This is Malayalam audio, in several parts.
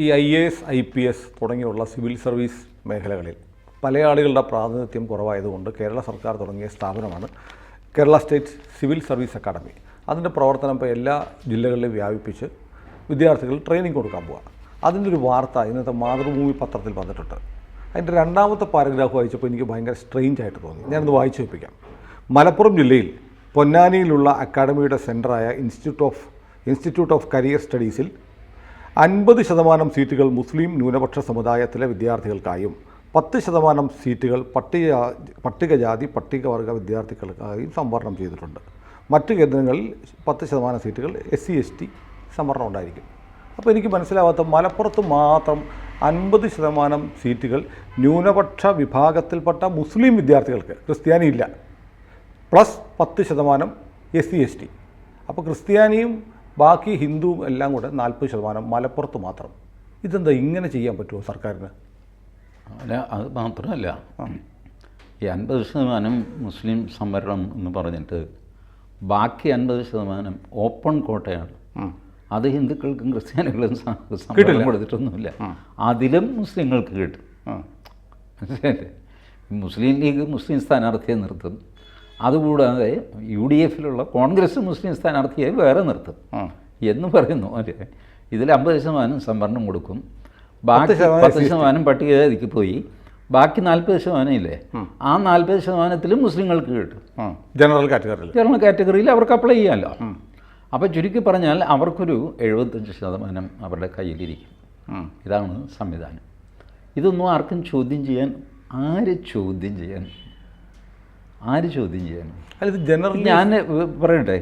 ഈ I A S I P S തുടങ്ങിയുള്ള സിവിൽ സർവീസ് മേഖലകളിൽ പല ആളുകളുടെ പ്രാതിനിധ്യം കുറവായതുകൊണ്ട് കേരള സർക്കാർ തുടങ്ങിയ സ്ഥാപനമാണ് Kerala state civil service academy അതിന്റെ പ്രവർത്തനം ഇപ്പോൾ എല്ലാ ജില്ലകളിലും വ്യാപിപ്പിച്ച് വിദ്യാർത്ഥികൾ ട്രെയിനിങ് കൊടുക്കാൻ പോവുക അതിന്റെ ഒരു വാർത്ത ഇന്നത്തെ മാതൃഭൂമി പത്രത്തിൽ വന്നിട്ടുണ്ട്. അതിന്റെ രണ്ടാമത്തെ പാരഗ്രാഫ് വായിച്ചപ്പോൾ എനിക്ക് ഭയങ്കര സ്ട്രെയിഞ്ച് ആയിട്ട് തോന്നി. ഞാനത് വായിച്ചു വെപ്പിക്കാം. മലപ്പുറം ജില്ലയിൽ പൊന്നാനിയിലുള്ള അക്കാഡമിയുടെ സെന്ററായ institute of institute of career സ്റ്റഡീസിൽ അൻപത് ശതമാനം സീറ്റുകൾ മുസ്ലിം ന്യൂനപക്ഷ സമുദായത്തിലെ വിദ്യാർത്ഥികൾക്കായും പത്ത് ശതമാനം സീറ്റുകൾ പട്ടിക പട്ടികജാതി പട്ടികവർഗ വിദ്യാർത്ഥികൾക്കായും സംവരണം ചെയ്തിട്ടുണ്ട്. മറ്റു കേന്ദ്രങ്ങളിൽ പത്ത് ശതമാനം സീറ്റുകൾ എസ് സി എസ് ടി സംവരണം ഉണ്ടായിരിക്കും. അപ്പോൾ എനിക്ക് മനസ്സിലാവാത്ത മലപ്പുറത്ത് മാത്രം അൻപത് ശതമാനം സീറ്റുകൾ ന്യൂനപക്ഷ വിഭാഗത്തിൽപ്പെട്ട മുസ്ലിം വിദ്യാർത്ഥികൾക്ക് ക്രിസ്ത്യാനി ഇല്ല പ്ലസ് പത്ത് ശതമാനം എസ് സി എസ് ടി. അപ്പോൾ ക്രിസ്ത്യാനിയും ബാക്കി ഹിന്ദുവും എല്ലാം കൂടെ നാൽപ്പത് ശതമാനം മലപ്പുറത്ത് മാത്രം. ഇതെന്താ ഇങ്ങനെ ചെയ്യാൻ പറ്റുമോ സർക്കാരിന്? അല്ല അത് മാത്രമല്ല. ഈ അൻപത് ശതമാനം മുസ്ലിം സംവരണം എന്ന് പറഞ്ഞിട്ട് ബാക്കി അൻപത് ശതമാനം ഓപ്പൺ കോട്ടയാണ്. അത് ഹിന്ദുക്കൾക്കും ക്രിസ്ത്യാനികളും സംവരണം കൊടുത്തിട്ടൊന്നുമില്ല. അതിലും മുസ്ലിങ്ങൾക്ക് കിട്ടും. മുസ്ലിം ലീഗ് മുസ്ലിം സ്ഥാനാർത്ഥിയെ നിർത്തും. അതുകൂടാതെ യു ഡി എഫിലുള്ള കോൺഗ്രസ് മുസ്ലിം സ്ഥാനാർത്ഥിയെ വേറെ നിർത്തും. എന്ന് പറയുന്നു. അല്ലേ ഇതിൽ അമ്പത് ശതമാനം സംവരണം കൊടുക്കും. ബാക്കി പത്ത് ശതമാനം പട്ടികജാതിക്ക് പോയി. ബാക്കി നാൽപ്പത് ശതമാനം ഇല്ലേ? ആ. നാൽപ്പത് ശതമാനത്തിലും മുസ്ലിങ്ങൾക്ക് കിട്ടും. ജനറൽ കാറ്റഗറിയിൽ. ജനറൽ കാറ്റഗറിയിൽ അവർക്ക് അപ്ലൈ ചെയ്യാമല്ലോ അപ്പോൾ ചുരുക്കി പറഞ്ഞാൽ അവർക്കൊരു എഴുപത്തഞ്ച് ശതമാനം അവരുടെ കയ്യിലിരിക്കും. ഇതാണ് സംവിധാനം. ഇതൊന്നും ആർക്കും ചോദ്യം ചെയ്യാൻ ആര് ചോദ്യം ചെയ്യാൻ ആര് ചോദ്യം ചെയ്യാൻ? അല്ല ഇത് ജനറൽ ഞാൻ പറയട്ടെ.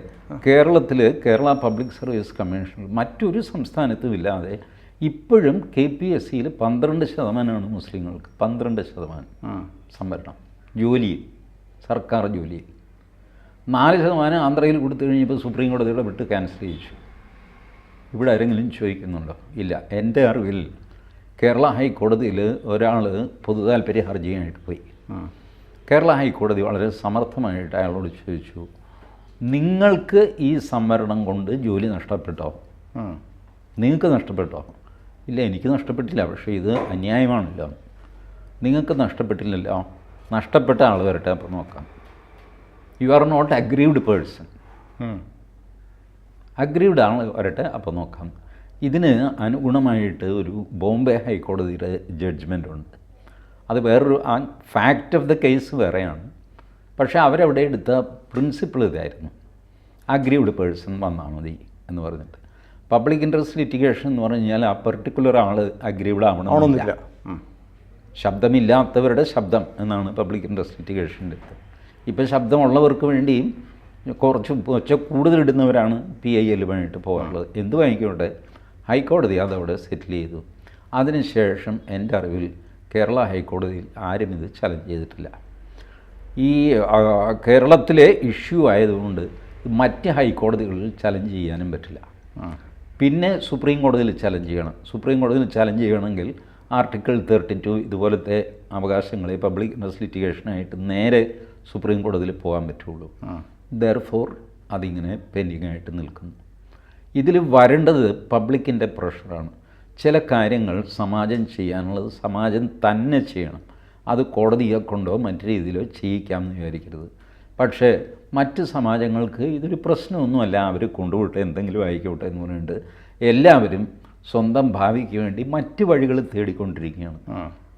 കേരളത്തിൽ കേരള പബ്ലിക് സർവീസ് കമ്മീഷൻ മറ്റൊരു സംസ്ഥാനത്തും ഇല്ലാതെ ഇപ്പോഴും കെ പി എസ് സിയിൽ പന്ത്രണ്ട് ശതമാനമാണ് മുസ്ലിങ്ങൾക്ക് പന്ത്രണ്ട് ശതമാനം സംവരണം. ജോലിയിൽ സർക്കാർ ജോലിയിൽ നാല് ശതമാനം ആന്ധ്രയിൽ കൊടുത്തു കഴിഞ്ഞപ്പോൾ സുപ്രീം കോടതിയുടെ വിട്ട് ക്യാൻസൽ ചെയ്യിച്ചു. ഇവിടെ ആരെങ്കിലും ചോദിക്കുന്നുണ്ടോ? ഇല്ല. എന്റെ അറിവിൽ കേരള ഹൈക്കോടതിയിൽ ഒരാൾ പൊതുതാൽപര്യ ഹർജിയായിട്ട് പോയി. കേരള ഹൈക്കോടതി വളരെ സമർത്ഥമായിട്ട് അയാളോട് ചോദിച്ചു നിങ്ങൾക്ക് ഈ സംവരണം കൊണ്ട് ജോലി നഷ്ടപ്പെട്ടോ? നിങ്ങൾക്ക് നഷ്ടപ്പെട്ടോ? ഇല്ല എനിക്ക് നഷ്ടപ്പെട്ടില്ല പക്ഷേ ഇത് അന്യായമാണല്ലോ. നിങ്ങൾക്ക് നഷ്ടപ്പെട്ടില്ലല്ലോ. നഷ്ടപ്പെട്ട ആൾ വരട്ടെ അപ്പോൾ നോക്കാം. You are not aggrieved person aggrieved ആൾ വരട്ടെ അപ്പോൾ നോക്കാം. ഇതിന് അനുഗുണമായിട്ട് ഒരു ബോംബെ ഹൈക്കോടതിയുടെ ജഡ്ജ്മെന്റ് ഉണ്ട്. അത് വേറൊരു ആ ഫാക്റ്റ് ഓഫ് ദ കേസ് വേറെയാണ്. പക്ഷേ അവരവിടെ എടുത്ത പ്രിൻസിപ്പിൾ ഇതായിരുന്നു. അഗ്രീവ്ഡ് പേഴ്സൺ വന്നാൽ മതി എന്ന് പറഞ്ഞിട്ട്. പബ്ലിക് ഇൻട്രസ്റ്റ് ലിറ്റിഗേഷൻ എന്ന് പറഞ്ഞു കഴിഞ്ഞാൽ ആ പെർട്ടിക്കുലർ ആൾ അഗ്രീവ്ഡ് ആവണമെന്നില്ല. ശബ്ദമില്ലാത്തവരുടെ ശബ്ദം എന്നാണ് പബ്ലിക് ഇൻട്രസ്റ്റ് ലിറ്റിഗേഷന്റെ ഇപ്പോൾ ശബ്ദമുള്ളവർക്ക് വേണ്ടിയും കുറച്ച് ഒച്ച കൂടുതലിടുന്നവരാണ് പി ഐ എല്ലുമായിട്ട് പോകാറുള്ളത്. എന്ത് വാങ്ങിക്കോട്ടെ? ഹൈക്കോടതി അതവിടെ സെറ്റിൽ ചെയ്തു. അതിനുശേഷം എന്റെ അറിവിൽ കേരള ഹൈക്കോടതിയിൽ ആരും ഇത് ചലഞ്ച് ചെയ്തിട്ടില്ല. ഈ കേരളത്തിലെ ഇഷ്യൂ ആയതുകൊണ്ട് മറ്റ് ഹൈക്കോടതികളിൽ ചലഞ്ച് ചെയ്യാനും പറ്റില്ല. പിന്നെ സുപ്രീം കോടതിയിൽ ചലഞ്ച് ചെയ്യണം. സുപ്രീം കോടതിയിൽ ചലഞ്ച് ചെയ്യണമെങ്കിൽ ആർട്ടിക്കിൾ തേർട്ടി ടു ഇതുപോലത്തെ അവകാശങ്ങളെ പബ്ലിക് ഇൻട്രസ്റ്റ് ലിറ്റിഗേഷനായിട്ട് നേരെ സുപ്രീം കോടതിയിൽ പോകാൻ പറ്റുള്ളൂ. ദർ ഫോർ അതിങ്ങനെ പെൻഡിങ് ആയിട്ട് നിൽക്കുന്നു. ഇതിൽ വരേണ്ടത് പബ്ലിക്കിന്റെ പ്രഷറാണ്. ചില കാര്യങ്ങൾ സമാജം ചെയ്യാനുള്ളത് സമാജം തന്നെ ചെയ്യണം. അത് കോടതിയെ കൊണ്ടോ മറ്റു രീതിയിലോ ചെയ്യിക്കാം എന്ന് വിചാരിക്കരുത്. പക്ഷേ മറ്റ് സമാജങ്ങൾക്ക് ഇതൊരു പ്രശ്നമൊന്നുമല്ല. അവർ കൊണ്ടുപോട്ടെ എന്തെങ്കിലും ആയിക്കോട്ടെ എന്ന് പറഞ്ഞിട്ട് എല്ലാവരും സ്വന്തം ഭാവിക്ക് വേണ്ടി മറ്റ് വഴികൾ തേടിക്കൊണ്ടിരിക്കുകയാണ്.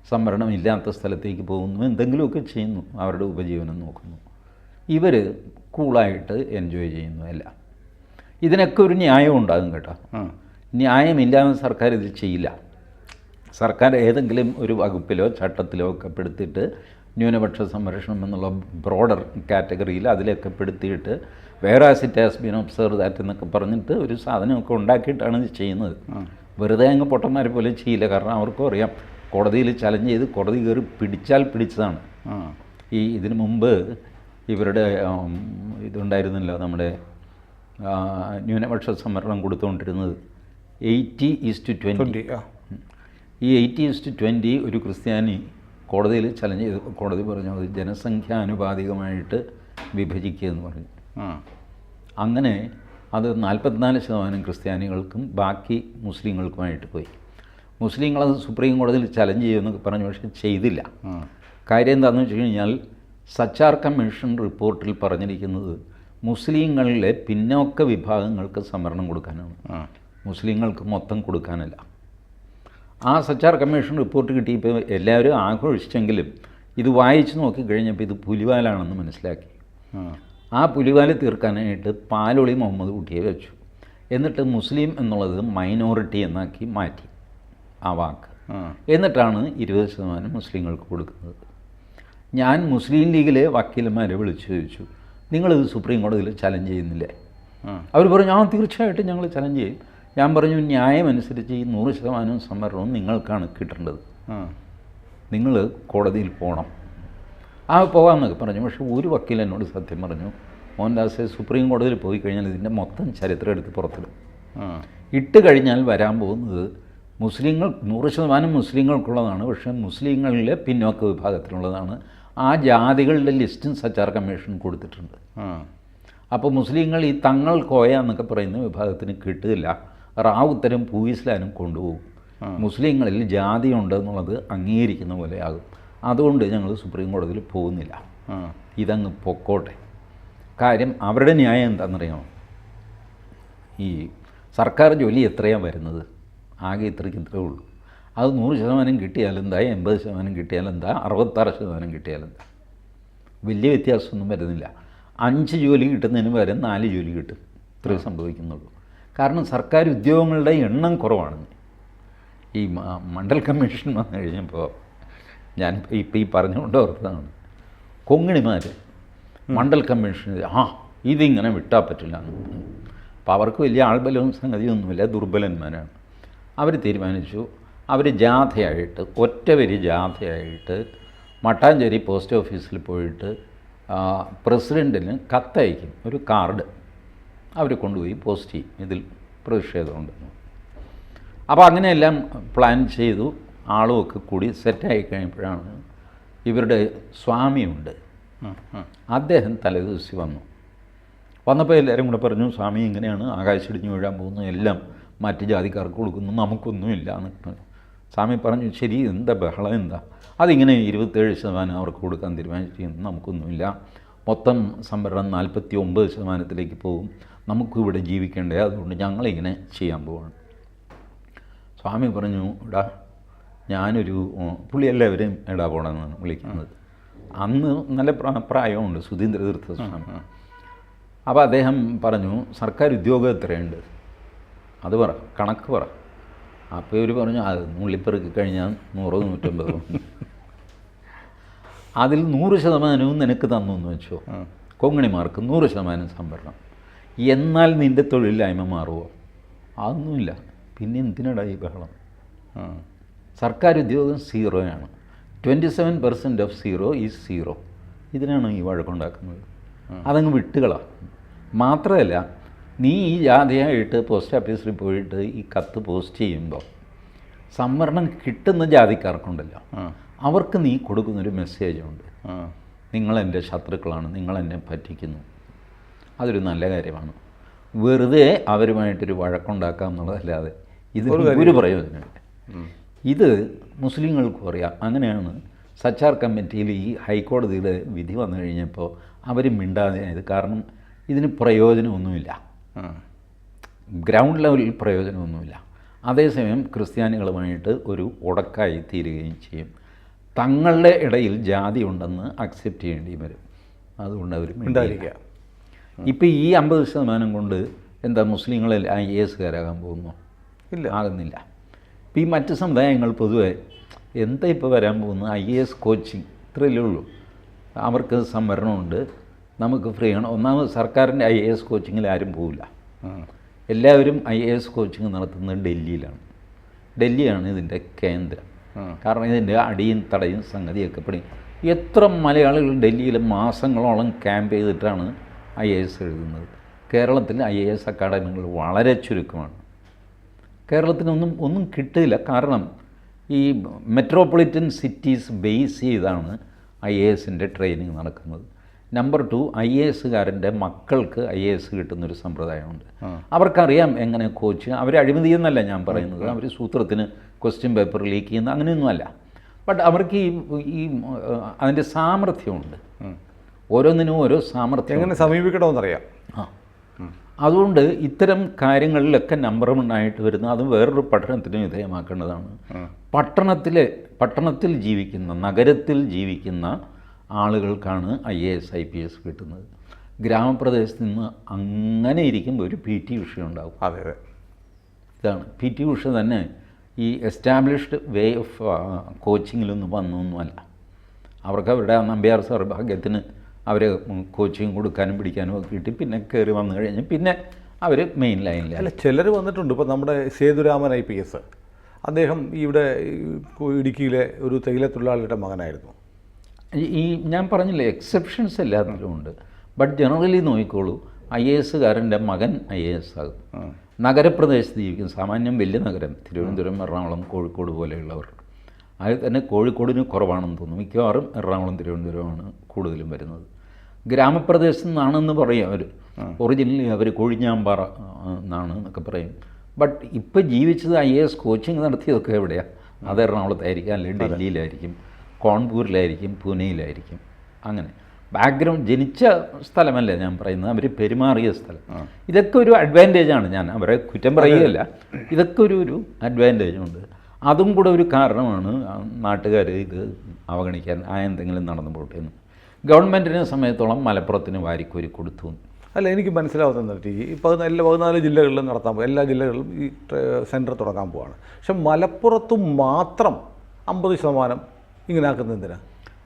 സംവരണം ഇല്ലാത്ത സ്ഥലത്തേക്ക് പോകുന്നു എന്തെങ്കിലുമൊക്കെ ചെയ്യുന്നു അവരുടെ ഉപജീവനം നോക്കുന്നു. ഇവർ കൂളായിട്ട് എൻജോയ് ചെയ്യുന്നു എല്ലാം. ഇതിനൊക്കെ ഒരു ന്യായം ഉണ്ടാകും കേട്ടോ ന്യായമില്ലാതെ സർക്കാർ ഇതിൽ ചെയ്യില്ല. സർക്കാർ ഏതെങ്കിലും ഒരു വകുപ്പിലോ ചട്ടത്തിലോ ഒക്കെ പെടുത്തിയിട്ട് ന്യൂനപക്ഷ സംരക്ഷണം എന്നുള്ള ബ്രോഡർ കാറ്റഗറിയിൽ അതിലൊക്കെ പെടുത്തിയിട്ട് വേറെ as it has been observe that എന്നൊക്കെ പറഞ്ഞിട്ട് ഒരു സാധനമൊക്കെ ഉണ്ടാക്കിയിട്ടാണ് ഇത് ചെയ്യുന്നത്. വെറുതെ അങ്ങ് പൊട്ടന്മാരെ പോലെ ചെയ്യില്ല. കാരണം അവർക്കും അറിയാം കോടതിയിൽ ചലഞ്ച് ചെയ്ത് കോടതി കയറി പിടിച്ചാൽ പിടിച്ചതാണ്. ഈ ഇതിനു മുമ്പ് ഇവരുടെ ഇതുണ്ടായിരുന്നല്ലോ നമ്മുടെ ന്യൂനപക്ഷ സംവരണം കൊടുത്തുകൊണ്ടിരുന്നത്. Eighty is to twenty. ഈ എയ്റ്റി ഈസ്റ്റ് ട്വന്റി ഒരു ക്രിസ്ത്യാനി കോടതിയിൽ ചലഞ്ച് ചെയ്ത് കോടതി പറഞ്ഞു അത് ജനസംഖ്യാനുപാതികമായിട്ട് വിഭജിക്കുക എന്ന് പറഞ്ഞു. അങ്ങനെ അത് നാൽപ്പത്തിനാല് ശതമാനം ക്രിസ്ത്യാനികൾക്കും ബാക്കി മുസ്ലിങ്ങൾക്കുമായിട്ട് പോയി. മുസ്ലിങ്ങളത് സുപ്രീം കോടതിയിൽ ചലഞ്ച് ചെയ്യുമെന്നൊക്കെ പറഞ്ഞു പക്ഷേ ചെയ്തില്ല. കാര്യം എന്താണെന്ന് വെച്ച് കഴിഞ്ഞാൽ സച്ചാർ കമ്മീഷൻ റിപ്പോർട്ടിൽ പറഞ്ഞിരിക്കുന്നത് മുസ്ലിങ്ങളിലെ പിന്നോക്ക വിഭാഗങ്ങൾക്ക് സംവരണം കൊടുക്കാനാണ്. മുസ്ലിങ്ങൾക്ക് മൊത്തം കൊടുക്കാനല്ല. ആ സച്ചാർ കമ്മീഷൻ റിപ്പോർട്ട് കിട്ടിയപ്പോൾ എല്ലാവരും ആഘോഷിച്ചെങ്കിലും ഇത് വായിച്ച് നോക്കിക്കഴിഞ്ഞപ്പോൾ ഇത് പുലിവാലാണെന്ന് മനസ്സിലാക്കി. ആ. പുലിവാൽ തീർക്കാനായിട്ട് പാലൊളി മുഹമ്മദ് കുട്ടിയെ വെച്ചു. എന്നിട്ട് മുസ്ലിം എന്നുള്ളത് മൈനോറിറ്റി എന്നാക്കി മാറ്റി ആ വാക്ക്. എന്നിട്ടാണ് ഇരുപത് ശതമാനം മുസ്ലിങ്ങൾക്ക് കൊടുക്കുന്നത്. ഞാൻ മുസ്ലിം ലീഗിലെ വക്കീലന്മാരെ വിളിച്ചു ചോദിച്ചു നിങ്ങളിത് സുപ്രീം കോടതിയിൽ ചലഞ്ച് ചെയ്യുന്നില്ലേ? അവർ പറഞ്ഞു ആ തീർച്ചയായിട്ടും ഞങ്ങൾ ചലഞ്ച് ചെയ്യും. ഞാൻ പറഞ്ഞു ന്യായം അനുസരിച്ച് ഈ നൂറ് ശതമാനം സംവരണവും നിങ്ങൾക്കാണ് കിട്ടേണ്ടത്. നിങ്ങൾ കോടതിയിൽ പോകണം ആ പോകാമെന്നൊക്കെ പറഞ്ഞു. പക്ഷേ ഒരു വക്കീൽ എന്നോട് സത്യം പറഞ്ഞു മോഹൻദാസ് സുപ്രീം കോടതിയിൽ പോയി കഴിഞ്ഞാൽ ഇതിന്റെ മൊത്തം ചരിത്രം എടുത്ത് പുറത്തിടും. ഇട്ട് കഴിഞ്ഞാൽ വരാൻ പോകുന്നത് മുസ്ലിങ്ങൾ നൂറ് ശതമാനം മുസ്ലിങ്ങൾക്കുള്ളതാണ്. പക്ഷെ മുസ്ലിങ്ങളിലെ പിന്നോക്ക വിഭാഗത്തിനുള്ളതാണ്. ആ ജാതികളുടെ ലിസ്റ്റും സച്ചാർ കമ്മീഷൻ കൊടുത്തിട്ടുണ്ട്. അപ്പോൾ മുസ്ലിങ്ങൾ ഈ തങ്ങൾ കോയ എന്നൊക്കെ പറയുന്ന വിഭാഗത്തിന് കിട്ടില്ല റാവുത്തരം പൂയിസ്ലാനും കൊണ്ടുപോകും. മുസ്ലിങ്ങളിൽ ജാതി ഉണ്ട് എന്നുള്ളത് അംഗീകരിക്കുന്ന പോലെയാകും. അതുകൊണ്ട് ഞങ്ങൾ സുപ്രീം കോടതിയിൽ പോകുന്നില്ല. ഇതങ്ങ് പൊക്കോട്ടെ. കാര്യം അവരുടെ ന്യായം എന്താണെന്നറിയാമോ? ഈ സർക്കാർ ജോലി എത്രയാണ് വരുന്നത്? ആകെ ഇത്രയ്ക്ക് ഇത്രയേ ഉള്ളൂ. അത് നൂറ് ശതമാനം കിട്ടിയാലെന്താ എൺപത് ശതമാനം കിട്ടിയാലെന്താ അറുപത്താറ് ശതമാനം കിട്ടിയാലെന്താ വലിയ വ്യത്യാസമൊന്നും വരുന്നില്ല. അഞ്ച് ജോലി കിട്ടുന്നതിന് പകരം നാല് ജോലി കിട്ടും. ഇത്രയും സംഭവിക്കുന്നുള്ളൂ. കാരണം സർക്കാർ ഉദ്യോഗങ്ങളുടെ എണ്ണം കുറവാണ്. ഈ മണ്ഡൽ കമ്മീഷൻ വന്നു കഴിഞ്ഞപ്പോൾ ഞാൻ ഇപ്പോൾ ഈ പറഞ്ഞുകൊണ്ട് ഓർത്തതാണ്. കൊങ്ങിണിമാർ മണ്ഡൽ കമ്മീഷൻ ആ ഇതിങ്ങനെ വിട്ടാൽ പറ്റില്ല. അപ്പോൾ അവർക്ക് വലിയ ആൾബലവും സംഗതിയൊന്നുമില്ല ദുർബലന്മാരാണ്. അവർ തീരുമാനിച്ചു അവർ ജാഥയായിട്ട് ഒറ്റ വരി ജാഥയായിട്ട് മട്ടാഞ്ചേരി പോസ്റ്റ് ഓഫീസിൽ പോയിട്ട് പ്രസിഡന്റിന് കത്തയക്കും ഒരു കാർഡ്. അവർ കൊണ്ടുപോയി പോസ്റ്റ് ചെയ്യും ഇതിൽ പ്രതിഷേധമുണ്ടെന്ന്. അപ്പോൾ അങ്ങനെയെല്ലാം പ്ലാൻ ചെയ്തു. ആളുമൊക്കെ കൂടി സെറ്റായി കഴിഞ്ഞപ്പോഴാണ് ഇവരുടെ സ്വാമിയുണ്ട്. അദ്ദേഹം തലേദിവസം വന്നു. വന്നപ്പോൾ എല്ലാവരും കൂടെ പറഞ്ഞു സ്വാമി ഇങ്ങനെയാണ് ആകാശടിഞ്ഞു വീഴാൻ പോകുന്നു എല്ലാം മറ്റ് ജാതിക്കാർക്ക് കൊടുക്കുന്നു. നമുക്കൊന്നുമില്ല എന്നൊക്കെ പറഞ്ഞു. സ്വാമി പറഞ്ഞു ശരി എന്താ ബഹളം എന്താ? അതിങ്ങനെ ഇരുപത്തേഴ് ശതമാനം അവർക്ക് കൊടുക്കാൻ തീരുമാനിച്ചിരിക്കുന്നു നമുക്കൊന്നുമില്ല. മൊത്തം സംവരണം നാൽപ്പത്തി ഒമ്പത് ശതമാനത്തിലേക്ക് പോകും. നമുക്കും ഇവിടെ ജീവിക്കേണ്ടേ? അതുകൊണ്ട് ഞങ്ങളിങ്ങനെ ചെയ്യാൻ പോവാണ്. സ്വാമി പറഞ്ഞു ഇടാ ഞാനൊരു പുള്ളി എല്ലാവരെയും എടാ പോണെന്നാണ് വിളിക്കുന്നത്. അന്ന് നല്ല പ്രാ- പ്രായമുണ്ട് സുധീന്ദ്ര തീർത്ഥ സ്വാമി അപ്പോൾ അദ്ദേഹം പറഞ്ഞു സർക്കാർ ഉദ്യോഗം എത്രയുണ്ട്? അത് പറ കണക്ക് പറ. അപ്പോൾ ഇവർ പറഞ്ഞു അത് നുള്ളിപ്പെറുക്കി കഴിഞ്ഞാൽ നൂറോ നൂറ്റമ്പതോ. അതിൽ നൂറ് ശതമാനവും നിനക്ക് തന്നു എന്ന് വെച്ചോ? കൊങ്ങണിമാർക്ക് നൂറ് ശതമാനം സംവരണം. എന്നാൽ നിന്റെ തൊഴിലില്ലായ്മ മാറുമോ അതൊന്നുമില്ല. പിന്നെ എന്തിനടാ ഈ ബഹളം? സർക്കാർ ഉദ്യോഗം സീറോയാണ് twenty seven percent of zero is zero. ഇതിനാണ് ഈ വഴക്കുണ്ടാക്കുന്നത്. അതങ്ങ് വിട്ടുകളാ. മാത്രമല്ല നീ ഈ ജാതിയായിട്ട് പോസ്റ്റ് ഓഫീസിൽ പോയിട്ട് ഈ കത്ത് പോസ്റ്റ് ചെയ്യുമ്പോൾ സംവരണം കിട്ടുന്ന ജാതിക്കാർക്കുണ്ടല്ലോ. അവർക്ക് നീ കൊടുക്കുന്നൊരു മെസ്സേജുണ്ട് നിങ്ങൾ എന്റെ ശത്രുക്കളാണ്. നിങ്ങൾ എന്നെ പറ്റിക്കുന്നു. അതൊരു നല്ല കാര്യമാണ്. വെറുതെ അവരുമായിട്ടൊരു വഴക്കുണ്ടാക്കാം എന്നുള്ളതല്ലാതെ ഇത് ഒരു പ്രയോജനമില്ല ഇത് മുസ്ലിങ്ങൾക്കും അറിയാം. അങ്ങനെയാണ് സച്ചാർ കമ്മിറ്റിയിൽ ഈ ഹൈക്കോടതിയുടെ വിധി വന്നു കഴിഞ്ഞപ്പോൾ അവർ മിണ്ടാതെയായത് കാരണം ഇതിന് പ്രയോജനമൊന്നുമില്ല. ഗ്രൗണ്ട് ലെവലിൽ പ്രയോജനമൊന്നുമില്ല. അതേസമയം ക്രിസ്ത്യാനികളുമായിട്ട് ഒരു ഉടക്കായി തീരുകയും ചെയ്യും. തങ്ങളുടെ ഇടയിൽ ജാതി ഉണ്ടെന്ന് അക്സെപ്റ്റ് ചെയ്യേണ്ടി വരും. അതുകൊണ്ട് അവർ ഉണ്ടായിരിക്കുക ഇപ്പോൾ ഈ അമ്പത് ശതമാനം കൊണ്ട് എന്താ മുസ്ലിങ്ങളെ ഐ എ എസ്കാരാകാൻ പോകുന്നു? ഇല്ല. ആകുന്നില്ല. ഇപ്പം ഈ മറ്റ് സമുദായങ്ങൾ പൊതുവെ എന്താ ഇപ്പോൾ വരാൻ പോകുന്നത്? ഐ എ എസ് കോച്ചിങ് ഇത്രയല്ലേ ഉള്ളൂ. അവർക്ക് സംവരണമുണ്ട്. നമുക്ക് ഫ്രീ ആണ്. ഒന്നാമത് സർക്കാരിന്റെ ഐ എ എസ് കോച്ചിങ്ങിൽ ആരും പോവില്ല. എല്ലാവരും ഐ എ എസ് കോച്ചിങ് നടത്തുന്നത് ഡൽഹിയിലാണ്. ഡൽഹിയാണ് ഇതിന്റെ കേന്ദ്രം. കാരണം ഇതിന്റെ അടിയും തടയും സംഗതിയൊക്കെ പണി. എത്ര മലയാളികൾ ഡൽഹിയിൽ മാസങ്ങളോളം ക്യാമ്പ് ചെയ്തിട്ടാണ് ഐ എ എസ് എഴുതുന്നത്. കേരളത്തിൽ ഐ എ എസ് അക്കാഡമികൾ വളരെ ചുരുക്കമാണ്. കേരളത്തിനൊന്നും ഒന്നും കിട്ടില്ല കാരണം ഈ മെട്രോപൊളിറ്റൻ സിറ്റീസ് ബേസ് ചെയ്താണ് ഐ എ എസിന്റെ ട്രെയിനിങ് നടക്കുന്നത്. നമ്പർ ടു ഐ എ എസുകാരന്റെ മക്കൾക്ക് ഐ എ എസ് കിട്ടുന്നൊരു സമ്പ്രദായമുണ്ട്. അവർക്കറിയാം എങ്ങനെ കോച്ച്. അവർ അഴിമതി എന്നല്ല ഞാൻ പറയുന്നത്. അവർ സൂത്രത്തിന് ക്വസ്റ്റ്യൻ പേപ്പർ ലീക്ക് ചെയ്യുന്ന അങ്ങനെയൊന്നുമല്ല. ബട്ട് അവർക്ക് ഈ ഈ അതിന്റെ സാമർഥ്യമുണ്ട്. ഓരോന്നിനും ഓരോ സാമർഥ്യം എങ്ങനെ സമീപിക്കണമെന്നറിയാം. ആ. അതുകൊണ്ട് ഇത്തരം കാര്യങ്ങളിലൊക്കെ നമ്പർ ആയിട്ട് വരുന്ന അതും വേറൊരു പഠനത്തിന് വിധേയമാക്കേണ്ടതാണ്. പട്ടണത്തിലെ പട്ടണത്തിൽ ജീവിക്കുന്ന നഗരത്തിൽ ജീവിക്കുന്ന ആളുകൾക്കാണ് I A S I P S കിട്ടുന്നത്. ഗ്രാമപ്രദേശത്ത് നിന്ന് അങ്ങനെ ഇരിക്കുമ്പോൾ ഒരു പി ടി ഉഷ ഉണ്ടാവും. അതെ അതെ. ഇതാണ്. പി ടി ഉഷ തന്നെ ഈ എസ്റ്റാബ്ലിഷ്ഡ് വേ ഓഫ് കോച്ചിങ്ങിലൊന്നും വന്നൊന്നുമല്ല. അവർക്ക് അവരുടെ നമ്പ്യാർ സാർ ഭാഗ്യത്തിന് അവർ കോച്ചിങ് കൊടുക്കാനും പിടിക്കാനും ഒക്കെ കിട്ടി. പിന്നെ കയറി വന്നു കഴിഞ്ഞ് പിന്നെ അവർ മെയിൻ ലൈനിൽ അല്ല ചിലർ വന്നിട്ടുണ്ട്. ഇപ്പോൾ നമ്മുടെ സേതുരാമൻ ഐ പി എസ്. അദ്ദേഹം ഇവിടെ ഇടുക്കിയിലെ ഒരു തേയില തൊഴിലാളിയുടെ മകനായിരുന്നു. ഈ- ഈ ഞാൻ പറഞ്ഞില്ലേ എക്സെപ്ഷൻസ് എല്ലാത്തിലും ഉണ്ട്. ബട്ട് ജനറലി നോക്കിക്കോളൂ ഐ എ എസ്സുകാരന്റെ മകൻ ഐ എ എസ് ആകും. നഗരപ്രദേശത്ത് ജീവിക്കും സാമാന്യം വലിയ നഗരം തിരുവനന്തപുരം എറണാകുളം കോഴിക്കോട് പോലെയുള്ളവർ. അതിൽ തന്നെ കോഴിക്കോടിന് കുറവാണെന്ന് തോന്നുന്നു. മിക്കവാറും എറണാകുളം തിരുവനന്തപുരമാണ് കൂടുതലും വരുന്നത്. ഗ്രാമപ്രദേശത്ത് നിന്നാണെന്ന് പറയും അവർ ഒറിജിനലി അവർ കൊഴിഞ്ഞാമ്പാറ എന്നാണ് എന്നൊക്കെ പറയും. ബട്ട് ഇപ്പോൾ ജീവിച്ചത് ഐ എ എസ് കോച്ചിങ് നടത്തിയതൊക്കെ എവിടെയാണ് അത് എറണാകുളത്തായിരിക്കും അല്ലെങ്കിൽ ഡൽഹിയിലായിരിക്കും കോൺപൂരിലായിരിക്കും പൂനെയിലായിരിക്കും അങ്ങനെ. ബാക്ക്ഗ്രൗണ്ട് ജനിച്ച സ്ഥലമല്ല ഞാൻ പറയുന്നത് അവർ പെരുമാറിയ സ്ഥലം. ഇതൊക്കെ ഒരു അഡ്വാന്റേജാണ് ഞാൻ അവരെ കുറ്റം പറയുകയല്ല. ഇതൊക്കെ ഒരു ഒരു അഡ്വാന്റേജുണ്ട് അതും കൂടെ ഒരു കാരണമാണ് നാട്ടുകാർ ഇത് അവഗണിക്കാൻ ആ എന്തെങ്കിലും നടന്നു പോട്ടെ എന്ന്. ഗവൺമെന്റിനെ സമയത്തോളം മലപ്പുറത്തിന് വാരിക്കോരി കൊടുത്തു. അല്ല എനിക്ക് മനസ്സിലാവുന്ന ടി ഈ പതിനാല് എല്ലാ പതിനാല് ജില്ലകളിലും നടത്താൻ പോകും എല്ലാ ജില്ലകളിലും ഈ സെന്റർ തുടങ്ങാൻ പോവാണ്. പക്ഷെ മലപ്പുറത്ത് മാത്രം അമ്പത് ശതമാനം ഇങ്ങനെ ആക്കുന്നത് എന്തിനാ?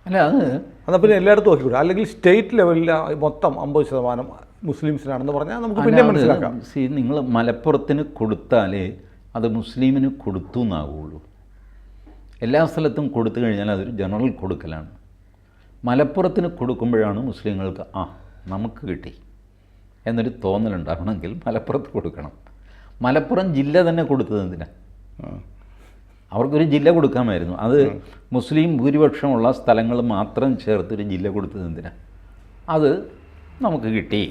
അല്ല അത് എന്നാൽ പിന്നെ എല്ലായിടത്തും നോക്കിക്കൂടെ അല്ലെങ്കിൽ സ്റ്റേറ്റ് ലെവലിൽ മൊത്തം അമ്പത് ശതമാനം മുസ്ലിംസിനാണെന്ന് പറഞ്ഞാൽ നമുക്ക് പിന്നെ മനസ്സിലാക്കാം. സി നിങ്ങൾ മലപ്പുറത്തിന് കൊടുത്താലേ അത് മുസ്ലിമിന് കൊടുത്തു എന്നാകുള്ളൂ എല്ലാ സ്ഥലത്തും കൊടുത്തു കഴിഞ്ഞാൽ അതൊരു ജനറൽ കൊടുക്കലാണ്. മലപ്പുറത്തിന് കൊടുക്കുമ്പോഴാണ് മുസ്ലിങ്ങൾക്ക് ആ നമുക്ക് കിട്ടി എന്നൊരു തോന്നലുണ്ടാവണമെങ്കിൽ മലപ്പുറത്ത് കൊടുക്കണം. മലപ്പുറം ജില്ല തന്നെ കൊടുത്തത് എന്തിനാ? അവർക്കൊരു ജില്ല കൊടുക്കാമായിരുന്നു. അത് മുസ്ലിം ഭൂരിപക്ഷമുള്ള സ്ഥലങ്ങൾ മാത്രം ചേർത്തൊരു ജില്ല കൊടുത്തത് എന്തിനാ? അത് നമുക്ക് കിട്ടി.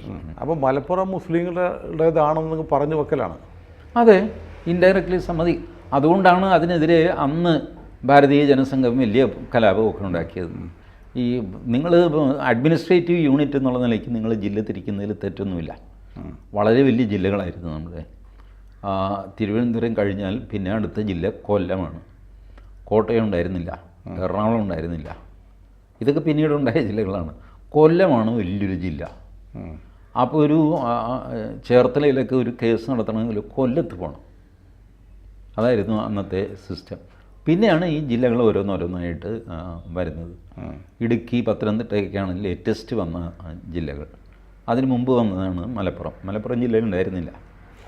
അപ്പോൾ മലപ്പുറം മുസ്ലിങ്ങളുടേതാണെന്ന് പറഞ്ഞു വെക്കലാണ്. അതെ ഇൻഡയറക്റ്റ്ലി സമ്മതി. അതുകൊണ്ടാണ് അതിനെതിരെ അന്ന് ഭാരതീയ ജനസംഘം വലിയ കലാപമൊക്കെ ഉണ്ടാക്കിയത്. ഈ നിങ്ങൾ അഡ്മിനിസ്ട്രേറ്റീവ് യൂണിറ്റ് എന്നുള്ള നിലയ്ക്ക് നിങ്ങൾ ജില്ല തിരിക്കുന്നതിൽ തെറ്റൊന്നുമില്ല വളരെ വലിയ ജില്ലകളായിരുന്നു നമ്മുടെ തിരുവനന്തപുരം കഴിഞ്ഞാൽ പിന്നെ അടുത്ത ജില്ല കൊല്ലമാണ്. കോട്ടയം ഉണ്ടായിരുന്നില്ല എറണാകുളം ഉണ്ടായിരുന്നില്ല. ഇതൊക്കെ പിന്നീട് ഉണ്ടായ ജില്ലകളാണ്. കൊല്ലമാണ് വലിയൊരു ജില്ല. അപ്പോൾ ഒരു ചേർത്തലയിലൊക്കെ ഒരു കേസ് നടത്തണമെങ്കിൽ കൊല്ലത്ത് പോകണം. അതായിരുന്നു അന്നത്തെ സിസ്റ്റം പിന്നെയാണ് ഈ ജില്ലകൾ ഓരോന്നോരോന്നായിട്ട് വരുന്നത്. ഇടുക്കി പത്തനംതിട്ടയൊക്കെയാണ് ലേറ്റസ്റ്റ് വന്ന ജില്ലകൾ. അതിന് മുമ്പ് വന്നതാണ് മലപ്പുറം. മലപ്പുറം ജില്ലയിൽ ഉണ്ടായിരുന്നില്ല.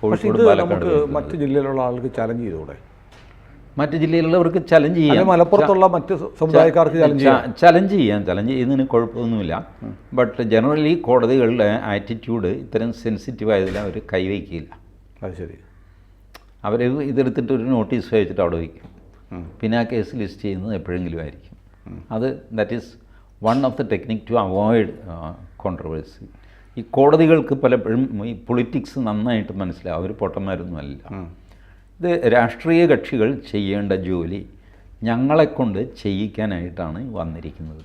കോഴിക്കോട് പാലക്കാട് മറ്റ് ജില്ലയിലുള്ള ആൾക്ക് ചലഞ്ച് ചെയ്തൂടെ മറ്റ് ജില്ലയിലുള്ളവർക്ക് ചലഞ്ച് ചെയ്യാം. മലപ്പുറത്തുള്ള മറ്റ് സമുദായക്കാർക്ക് ചലഞ്ച് ചെയ്യാം. ചലഞ്ച് ചെയ്യാം. ചലഞ്ച് ചെയ്യുന്നതിന് കുഴപ്പമൊന്നുമില്ല. ബട്ട് ജനറലി കോടതികളുടെ ആറ്റിറ്റ്യൂഡ് ഇത്തരം സെൻസിറ്റീവ് ആയതിൽ അവർ കൈവയ്ക്കില്ല. അത് ശരി. അവർ ഇതെടുത്തിട്ട് ഒരു നോട്ടീസ് അയച്ചിട്ട് അവിടെ വയ്ക്കും. പിന്നെ ആ കേസ് ലിസ്റ്റ് ചെയ്യുന്നത് എപ്പോഴെങ്കിലും ആയിരിക്കും. അത് that is one of the technique to avoid controversy ഈ കോടതികൾക്ക് പലപ്പോഴും ഈ പൊളിറ്റിക്സ് നന്നായിട്ട് മനസ്സിലാവും. അവർ പൊട്ടന്മാരൊന്നുമല്ല ഇത് രാഷ്ട്രീയ കക്ഷികൾ ചെയ്യേണ്ട ജോലി ഞങ്ങളെക്കൊണ്ട് ചെയ്യിക്കാനായിട്ടാണ് വന്നിരിക്കുന്നത്.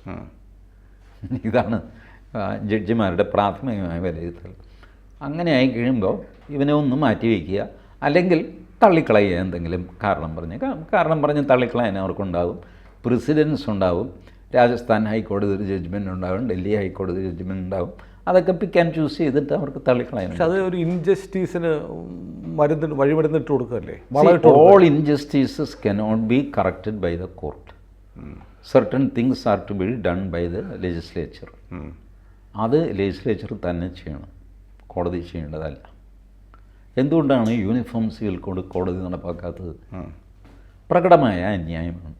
ഇതാണ് ജഡ്ജിമാരുടെ പ്രാഥമികമായ വിലയിരുത്തൽ. അങ്ങനെ ആയി കഴിയുമ്പോൾ ഇവനെ ഒന്ന് മാറ്റി വയ്ക്കുക അല്ലെങ്കിൽ തള്ളിക്കളയുക എന്തെങ്കിലും കാരണം പറഞ്ഞ് കാരണം പറഞ്ഞ് തള്ളിക്കളയാൻ അവർക്കുണ്ടാവും. പ്രസിഡൻസ് ഉണ്ടാവും. രാജസ്ഥാൻ ഹൈക്കോടതി ഒരു ജഡ്ജ്മെന്റ് ഉണ്ടാവും. ഡൽഹി ഹൈക്കോടതി ജഡ്ജ്മെന്റ് ഉണ്ടാവും. അതൊക്കെ പിക്ക് ആൻഡ് ചൂസ് ചെയ്തിട്ട് അവർക്ക് തള്ളിക്കളയാൻ പക്ഷെ അത് ഒരു ഇൻജസ്റ്റിസിന് മരുന്ന് വഴിമരുന്നിട്ട് കൊടുക്കുകയല്ലേ? All injustices can not be corrected by the court certain things are to be done by the legislature അത് ലെജിസ്ലേച്ചർ തന്നെ ചെയ്യണം. കോടതി ചെയ്യേണ്ടതല്ല. എന്തുകൊണ്ടാണ് യൂണിഫോം സീൽ കോഡ് കോടതി നടപ്പാക്കാത്തത്? പ്രകടമായ അന്യായമാണ്.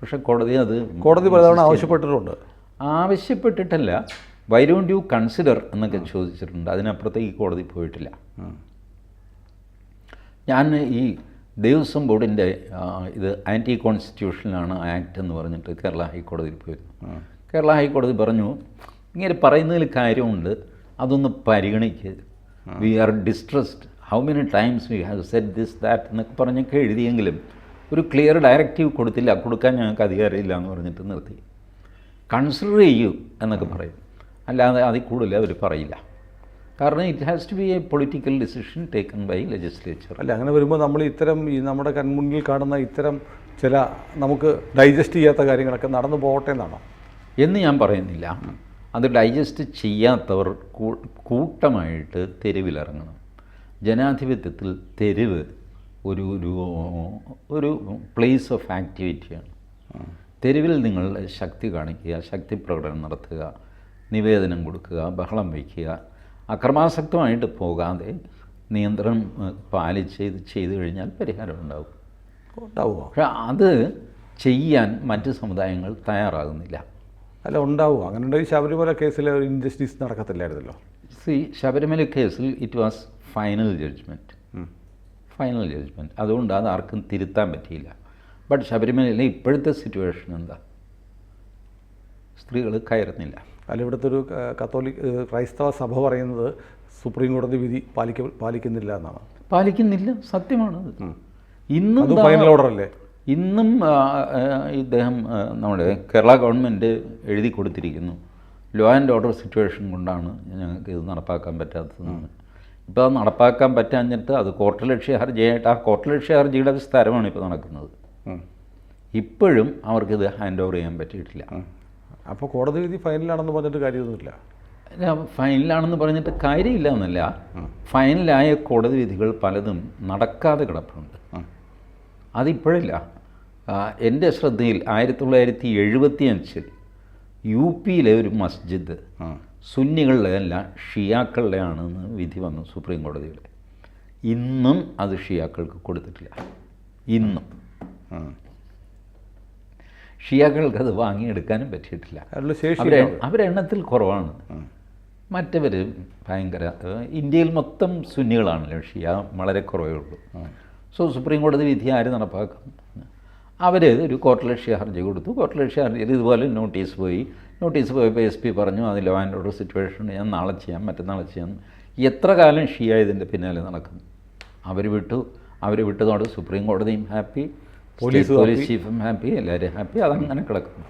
പക്ഷേ കോടതി അത് കോടതി പലതവണ ആവശ്യപ്പെട്ടിട്ടുണ്ട്. ആവശ്യപ്പെട്ടിട്ടല്ല വൈ ഡോണ്ട് യു കൺസിഡർ എന്നൊക്കെ ചോദിച്ചിട്ടുണ്ട്. അതിനപ്പുറത്തേക്ക് കോടതി പോയിട്ടില്ല. ഞാൻ ഈ ദേവസ്വം ബോർഡിന്റെ ഇത് ആന്റി കോൺസ്റ്റിറ്റ്യൂഷനാണ് ആക്ട് എന്ന് പറഞ്ഞിട്ട് കേരള ഹൈക്കോടതിയിൽ പോയിരുന്നു. കേരള ഹൈക്കോടതി പറഞ്ഞു ഇങ്ങനെ പറയുന്നതിൽ കാര്യമുണ്ട് അതൊന്ന് പരിഗണിക്ക്. We are distressed how many times we have set this that എന്നൊക്കെ പറഞ്ഞൊക്കെ എഴുതിയെങ്കിലും ഒരു ക്ലിയർ ഡയറക്റ്റീവ് കൊടുത്തില്ല. കൊടുക്കാൻ ഞങ്ങൾക്ക് അധികാരമില്ല എന്ന് പറഞ്ഞിട്ട് നിർത്തി. കൺസിഡർ ചെയ്യൂ എന്നൊക്കെ പറയും. അല്ലാതെ അതിൽ കൂടുതൽ അവർ പറയില്ല. കാരണം it has to be a political decision taken by legislature അല്ല അങ്ങനെ വരുമ്പോൾ നമ്മൾ ഇത്തരം ഈ നമ്മുടെ കൺമുന്നിൽ കാണുന്ന ഇത്തരം ചില നമുക്ക് ഡൈജസ്റ്റ് ചെയ്യാത്ത കാര്യങ്ങളൊക്കെ നടന്നു പോകട്ടെ എന്നാണോ? എന്ന് ഞാൻ പറയുന്നില്ല. അത് ഡൈജസ്റ്റ് ചെയ്യാത്തവർ കൂട്ടമായിട്ട് തെരുവിലിറങ്ങണം. ജനാധിപത്യത്തിൽ തെരുവ് ഒരു ഒരു ഒരു പ്ലേസ് ഓഫ് ആക്ടിവിറ്റിയാണ് തെരുവിൽ നിങ്ങൾ ശക്തി കാണിക്കുക ശക്തി പ്രകടനം നടത്തുക നിവേദനം കൊടുക്കുക ബഹളം വയ്ക്കുക അക്രമാസക്തമായിട്ട് പോകാതെ നിയന്ത്രണം പാലിച്ച് ഇത് ചെയ്തു കഴിഞ്ഞാൽ പരിഹാരം ഉണ്ടാവും. ഉണ്ടാവുമോ? പക്ഷെ അത് ചെയ്യാൻ മറ്റ് സമുദായങ്ങൾ തയ്യാറാകുന്നില്ല. അല്ല ഉണ്ടാവുമോ? അങ്ങനെ ഉണ്ടെങ്കിൽ ശബരിമല കേസിൽ ഒരു ഇൻജസ്റ്റിസ് നടക്കത്തില്ലായിരുന്നല്ലോ. സി ശബരിമല കേസിൽ it was final judgement final judgement അതുകൊണ്ട് അത് ആർക്കും തിരുത്താൻ പറ്റിയില്ല. ബട്ട് ശബരിമലയിലെ ഇപ്പോഴത്തെ സിറ്റുവേഷൻ എന്താ? സ്ത്രീകൾ കയറുന്നില്ല. അല്ല ഇവിടുത്തെ ഒരു കത്തോലിക് ക്രൈസ്തവ സഭ പറയുന്നത് സുപ്രീം കോടതി വിധി പാലിക്ക പാലിക്കുന്നില്ല എന്നാണ്. പാലിക്കുന്നില്ല. സത്യമാണ് ഇന്നും ഫൈനൽ ഓർഡർ അല്ലേ? ഇന്നും ഇദ്ദേഹം നമ്മുടെ കേരള ഗവൺമെന്റ് എഴുതി കൊടുത്തിരിക്കുന്നു. ലോ ആൻഡ് ഓർഡർ സിറ്റുവേഷൻ കൊണ്ടാണ് ഞങ്ങൾക്ക് ഇത് നടപ്പാക്കാൻ പറ്റാത്തതെന്ന്. ഇപ്പോൾ അത് നടപ്പാക്കാൻ പറ്റാഞ്ഞിട്ട് അത് കോർട്ടലക്ഷ്യ ഹർജിയായിട്ട് ആ കോർട്ടലക്ഷ്യ ഹർജിയുടെ വിസ്താരമാണ് ഇപ്പോൾ നടക്കുന്നത്. ഇപ്പോഴും അവർക്കിത് ഹാൻഡ് ഓവർ ചെയ്യാൻ പറ്റിയിട്ടില്ല. അപ്പോൾ കോടതി വിധി ഫൈനലാണെന്ന് പറഞ്ഞിട്ട് കാര്യമൊന്നുമില്ല? ഫൈനലാണെന്ന് പറഞ്ഞിട്ട് കാര്യമില്ല എന്നല്ല. ഫൈനലായ കോടതി വിധികൾ പലതും നടക്കാതെ കിടപ്പുണ്ട്. അതിപ്പോഴില്ല. എന്റെ ശ്രദ്ധയിൽ ആയിരത്തി തൊള്ളായിരത്തി എഴുപത്തി അഞ്ചിൽ യു പിയിലെ ഒരു മസ്ജിദ് സുന്നികളുടെ ഷിയാക്കളുടെയാണെന്ന് ഷിയാക്കളുടെ വിധി വന്നു സുപ്രീം കോടതിയുടെ ഇന്നും അത് ഷിയാക്കൾക്ക് കൊടുത്തിട്ടില്ല. ഇന്നും. ഷിയാക്കൾക്ക് അത് വാങ്ങിയെടുക്കാനും പറ്റിയിട്ടില്ല. അവരെ അവരെ അവരെണ്ണത്തിൽ കുറവാണ്. മറ്റവർ ഭയങ്കര ഇന്ത്യയിൽ മൊത്തം സുന്നികളാണല്ലോ ഷിയ വളരെ കുറവേ ഉള്ളൂ. സോ സുപ്രീം കോടതി വിധി ആര് നടപ്പാക്കും? അവർ ഒരു കോർട്ടലക്ഷ്യ ഹർജി കൊടുത്തു. കോർട്ടലക്ഷ്യ ഹർജിയിൽ ഇതുപോലെ നോട്ടീസ് പോയി നോട്ടീസ് പോയപ്പോൾ എസ് പി പറഞ്ഞു അത് ലോ ആൻഡ് ഓർഡർ സിറ്റുവേഷൻ ഞാൻ നാളെ ചെയ്യാം മറ്റന്നാളെ ചെയ്യാം. എത്ര കാലം ഷിയ ഇതിന്റെ പിന്നാലെ നടക്കും അവർ വിട്ടു. അവർ വിട്ടതോടെ സുപ്രീം കോടതിയും ഹാപ്പി പോലീസ് പോലീസ് ചീഫും ഹാപ്പി. എല്ലാവരും ഹാപ്പി. അതങ്ങനെ കിടക്കുന്നു.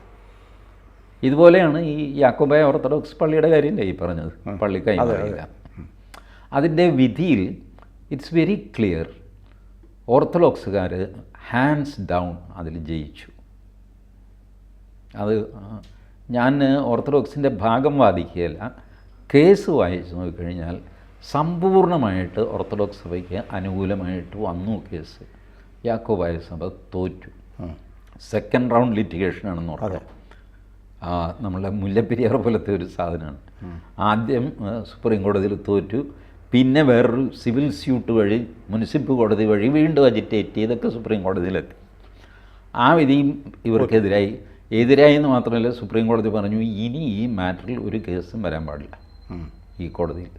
ഇതുപോലെയാണ് ഈ യാക്കോബായ ഓർത്തഡോക്സ് പള്ളിയുടെ കാര്യമല്ലേ ഈ പറഞ്ഞത്? പള്ളി കൈമാറിയില്ല അതിന്റെ വിധിയിൽ ഇറ്റ്സ് വെരി ക്ലിയർ ഓർത്തഡോക്സുകാർ ഹാൻഡ്സ് ഡൗൺ അതിൽ ജയിച്ചു. അത് ഞാൻ ഓർത്തഡോക്സിന്റെ ഭാഗം വാദിക്കുകയല്ല കേസ് വായിച്ച് നോക്കിക്കഴിഞ്ഞാൽ സമ്പൂർണമായിട്ട് ഓർത്തഡോക്സ് സഭയ്ക്ക് അനുകൂലമായിട്ട് വന്നു കേസ്. യാക്കോബായ സഭ തോറ്റു. സെക്കൻഡ് റൗണ്ട് ലിറ്റിഗേഷനാണെന്ന് ഓർക്കാം. നമ്മളെ മുല്ലപ്പെരിയാർ പോലത്തെ ഒരു സാധനമാണ്. ആദ്യം സുപ്രീം കോടതിയിൽ തോറ്റു. പിന്നെ വേറൊരു സിവിൽ സ്യൂട്ട് വഴി മുനിസിപ്പൽ കോടതി വഴി വീണ്ടും അജിറ്റേറ്റ് ചെയ്തൊക്കെ സുപ്രീം കോടതിയിലെത്തി. ആ വിധിയും ഇവർക്കെതിരായി. എതിരായി എന്ന് മാത്രമല്ല സുപ്രീം കോടതി പറഞ്ഞു ഇനി ഈ മാറ്ററിൽ ഒരു കേസും വരാൻ പാടില്ല. ഈ കോടതിയിൽ.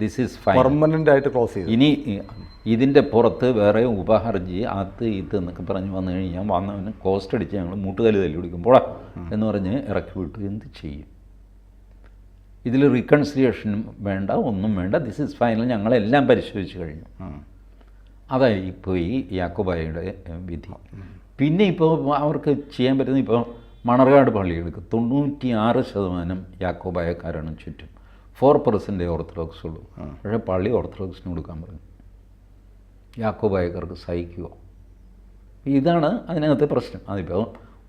ദിസ് ഈസ് പെർമനന്റ് ആയിട്ട് ക്ലോസ് ചെയ്തു. ഇനി ഇതിന്റെ പുറത്ത് വേറെ ഉപഹർജി അത് ഇത് എന്നൊക്കെ പറഞ്ഞ് വന്നു കഴിഞ്ഞാൽ വന്നവന് കോസ്റ്റ് അടിച്ച് ഞങ്ങൾ മൂട്ടുകല്ല് തല്ലി പിടിക്കും പോടാ എന്ന് പറഞ്ഞ് ഇറക്കി വിട്ടു. എന്ത് ചെയ്യും? ഇതിൽ റീകൺസിലിയേഷനും വേണ്ട ഒന്നും വേണ്ട. ദിസ് ഈസ് ഫൈനൽ ഞങ്ങളെല്ലാം പരിശോധിച്ച് കഴിഞ്ഞു. അതായി ഇപ്പോൾ ഈ യാക്കോബായയുടെ വിധി. പിന്നെ ഇപ്പോൾ അവർക്ക് ചെയ്യാൻ പറ്റുന്ന ഇപ്പോൾ മണർകാട് പള്ളി എടുക്കും തൊണ്ണൂറ്റി ആറ് ശതമാനം യാക്കോബായക്കാരാണ് ചുറ്റും ഫോർ പെർസെന്റേ ഓർത്തഡോക്സ് ഉള്ളൂ. പക്ഷേ പള്ളി ഓർത്തഡോക്സിന് കൊടുക്കാൻ പറഞ്ഞു യാക്കോബായക്കാർക്ക് സഹിക്കുക ഇതാണ് അതിനകത്തെ പ്രശ്നം. അതിപ്പോൾ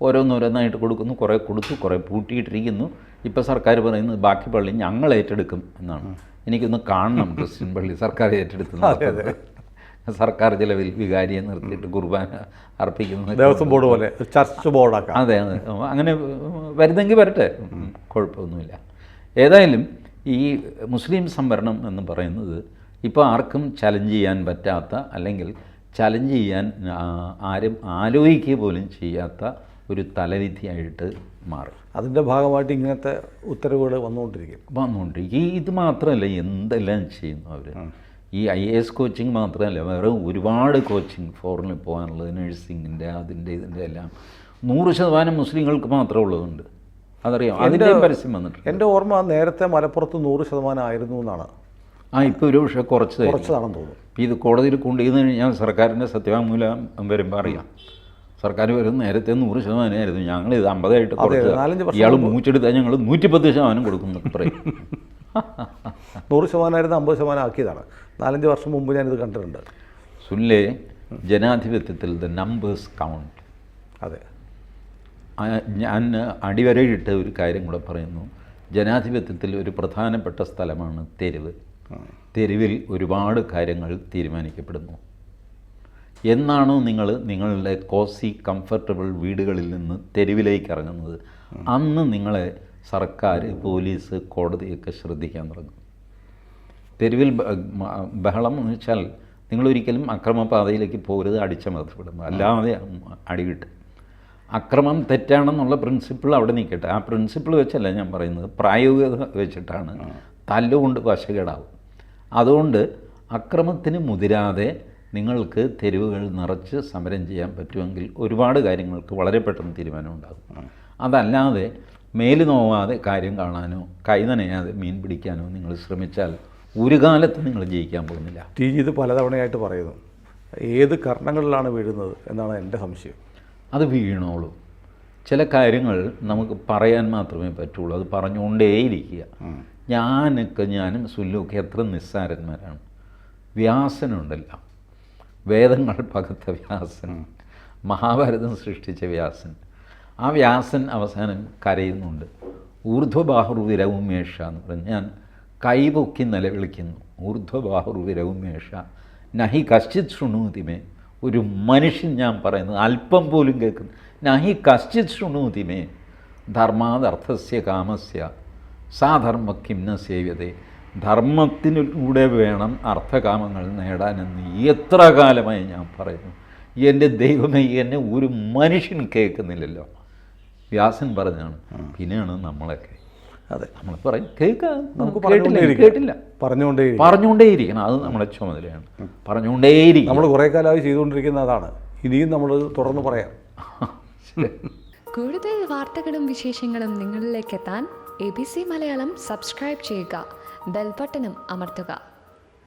ഓരോന്നോരോന്നായിട്ട് കൊടുക്കുന്നു കുറേ കൊടുത്തു കുറേ പൂട്ടിയിട്ടിരിക്കുന്നു. ഇപ്പോൾ സർക്കാർ പറയുന്നത് ബാക്കി പള്ളി ഞങ്ങൾ ഏറ്റെടുക്കും എന്നാണ്. എനിക്കൊന്ന് കാണണം ക്രിസ്ത്യൻ പള്ളി സർക്കാർ ഏറ്റെടുക്കുന്നത് സർക്കാർ ചിലവിൽ വികാരിയെ നിർത്തിയിട്ട് കുർബാന അർപ്പിക്കുന്നത് ദേവസ്വം ബോർഡ് പോലെ ചർച്ച് ബോർഡാക്കാം. അതെ അതെ. അങ്ങനെ വരുന്നെങ്കിൽ വരട്ടെ. കുഴപ്പമൊന്നുമില്ല. ഏതായാലും ഈ മുസ്ലിം സംവരണം എന്ന് പറയുന്നത് ഇപ്പോൾ ആർക്കും ചലഞ്ച് ചെയ്യാൻ പറ്റാത്ത അല്ലെങ്കിൽ ചലഞ്ച് ചെയ്യാൻ ആരും ആലോചിക്കുക പോലും ചെയ്യാത്ത ഒരു തലവിധിയായിട്ട് മാറി. അതിന്റെ ഭാഗമായിട്ട് ഇങ്ങനത്തെ ഉത്തരവുകൾ വന്നുകൊണ്ടിരിക്കും. വന്നുകൊണ്ടിരിക്കും. ഈ ഇത് മാത്രമല്ല എന്തെല്ലാം ചെയ്യുന്നു അവർ ഈ ഐ എ എസ് കോച്ചിങ് മാത്രമല്ല വേറെ ഒരുപാട് കോച്ചിങ് ഫോറിനിൽ പോകാനുള്ളത് നഴ്സിങ്ങിന്റെ അതിന്റെ ഇതിന്റെ എല്ലാം. നൂറ് ശതമാനം മുസ്ലിങ്ങൾക്ക് മാത്രമേ ഉള്ളതുണ്ട്. അതറിയാം അതിന്റെ പരസ്യം വന്നിട്ടുണ്ട്. എന്റെ ഓർമ്മ നേരത്തെ മലപ്പുറത്ത് നൂറ് ശതമാനം ആയിരുന്നു എന്നാണ്. ആ ഇപ്പോൾ ഒരു പക്ഷേ കുറച്ച് കുറച്ചതാണെന്ന് തോന്നുന്നു. ഇത് കോടതിയിൽ കൊണ്ടുവന്ന് കഴിഞ്ഞാൽ സർക്കാരിന്റെ സത്യവാങ്മൂലം വരുമ്പോൾ അറിയാം. സർക്കാർ വരും നേരത്തെ നൂറ് ശതമാനമായിരുന്നു. ഞങ്ങൾ ഇത് അമ്പതായിട്ട് കുറച്ച് ഇയാൾ മൂച്ചെടുത്താൽ ഞങ്ങൾ നൂറ്റിപ്പത്ത് ശതമാനം കൊടുക്കും എന്നൊക്കെ പറയും നൂറ് ശതമാനമായിരുന്നു അമ്പത് ശതമാനം ആക്കിയതാണ്. നാലഞ്ച് വർഷം മുമ്പ് ഞാനിത് കണ്ടിട്ടുണ്ട്. സുനിലെ ജനാധിപത്യത്തിൽ ദ നമ്പേഴ്സ് കൗണ്ട് അതെ. ഞാൻ അടിവരയിട്ട് ഒരു കാര്യം കൂടെ പറയുന്നു. ജനാധിപത്യത്തിൽ ഒരു പ്രധാനപ്പെട്ട സ്ഥലമാണ് തെരുവ്. തെരുവിൽ ഒരുപാട് കാര്യങ്ങൾ തീരുമാനിക്കപ്പെടുന്നു. എന്നാണോ നിങ്ങൾ നിങ്ങളുടെ കോസി കംഫർട്ടബിൾ വീടുകളിൽ നിന്ന് തെരുവിലേക്ക് ഇറങ്ങുന്നത്? അന്ന് നിങ്ങളെ സർക്കാർ പോലീസ് കോടതിയൊക്കെ ശ്രദ്ധിക്കാൻ തുടങ്ങും. തെരുവിൽ ബഹളം എന്ന് വെച്ചാൽ നിങ്ങളൊരിക്കലും അക്രമപാതയിലേക്ക് പോകരുത് അടിച്ചമർത്തപ്പെടും അല്ലാതെ അടികിട്ട് അക്രമം തെറ്റാണെന്നുള്ള പ്രിൻസിപ്പിൾ അവിടെ നിൽക്കട്ടെ. ആ പ്രിൻസിപ്പിൾ വെച്ചല്ല ഞാൻ പറയുന്നത്. പ്രായോഗികത വെച്ചിട്ടാണ്. തല്ലുകൊണ്ട് വശകേടാവും അതുകൊണ്ട് അക്രമത്തിന് മുതിരാതെ നിങ്ങൾക്ക് തെരുവുകൾ നിറച്ച് സമരം ചെയ്യാൻ പറ്റുമെങ്കിൽ ഒരുപാട് കാര്യങ്ങൾക്ക് വളരെ പെട്ടെന്ന് തീരുമാനമുണ്ടാകും അതല്ലാതെ മേൽ നോവാതെ കാര്യം കാണാനോ കൈ നനയാതെ മീൻ പിടിക്കാനോ നിങ്ങൾ ശ്രമിച്ചാൽ ഒരു കാലത്ത് നിങ്ങൾ ജയിക്കാൻ പോകുന്നില്ല. ടി ഇത് പലതവണയായിട്ട് പറയുന്നു. ഏത് കർണങ്ങളിലാണ് വീഴുന്നത് എന്നാണ് എന്റെ സംശയം. അത് വീണോളൂ. ചില കാര്യങ്ങൾ നമുക്ക് പറയാൻ മാത്രമേ പറ്റുള്ളൂ. അത് പറഞ്ഞുകൊണ്ടേയിരിക്കുക. ഞാനൊക്കെ ഞാനും സുല്ലുമൊക്കെ എത്ര നിസ്സാരന്മാരാണ്. വ്യാസനുണ്ടല്ലോ. വേദങ്ങൾ പകർത്ത വ്യാസൻ. മഹാഭാരതം സൃഷ്ടിച്ച വ്യാസൻ. ആ വ്യാസൻ അവസാനം കരയുന്നുണ്ട്. ഊർധ്വബാഹുർവിരവുമേഷ എന്ന് പറഞ്ഞ് ഞാൻ കൈപൊക്കി നിലവിളിക്കുന്നു. ഊർധ്വബാഹുർവിരവുമേഷ നഹി കശ്ചിത് ശൃണൂതിമേ ഒരു മനുഷ്യൻ ഞാൻ പറയുന്നത് അല്പം പോലും കേൾക്കുന്നു. നഹി കശ്ചിത് ശൃണൂതിമേ ധർമാദർത്ഥസ്യ കാമസ്യ. സാധർമ്മ കിംന സേവ്യതേ. ധർമ്മത്തിലൂടെ വേണം അർത്ഥകാമങ്ങൾ നേടാനെന്ന് എത്ര കാലമായി ഞാൻ പറയുന്നു. എന്റെ ദൈവമേ എന്നെ ഒരു മനുഷ്യൻ കേൾക്കുന്നില്ലല്ലോ. വ്യാസൻ പറഞ്ഞാണ്. പിന്നെയാണ് നമ്മളൊക്കെ. അതെ. നമ്മൾ പറയും. കേൾക്കാം? നമുക്ക് കേട്ടില്ല പറഞ്ഞുകൊണ്ടേ പറഞ്ഞുകൊണ്ടേയിരിക്കണം. അത് നമ്മുടെ ചുമതലയാണ്. പറഞ്ഞുകൊണ്ടേയിരിക്കും നമ്മൾ കുറേ കാലമായി ചെയ്തുകൊണ്ടിരിക്കുന്ന അതാണ്. ഇനിയും നമ്മൾ തുടർന്ന് പറയാം. കൂടുതൽ വാർത്തകളും വിശേഷങ്ങളും നിങ്ങളിലേക്ക് എത്താൻ A B C Malayalam subscribe ചെയ്യുക. ബെൽബട്ടനും അമർത്തുക.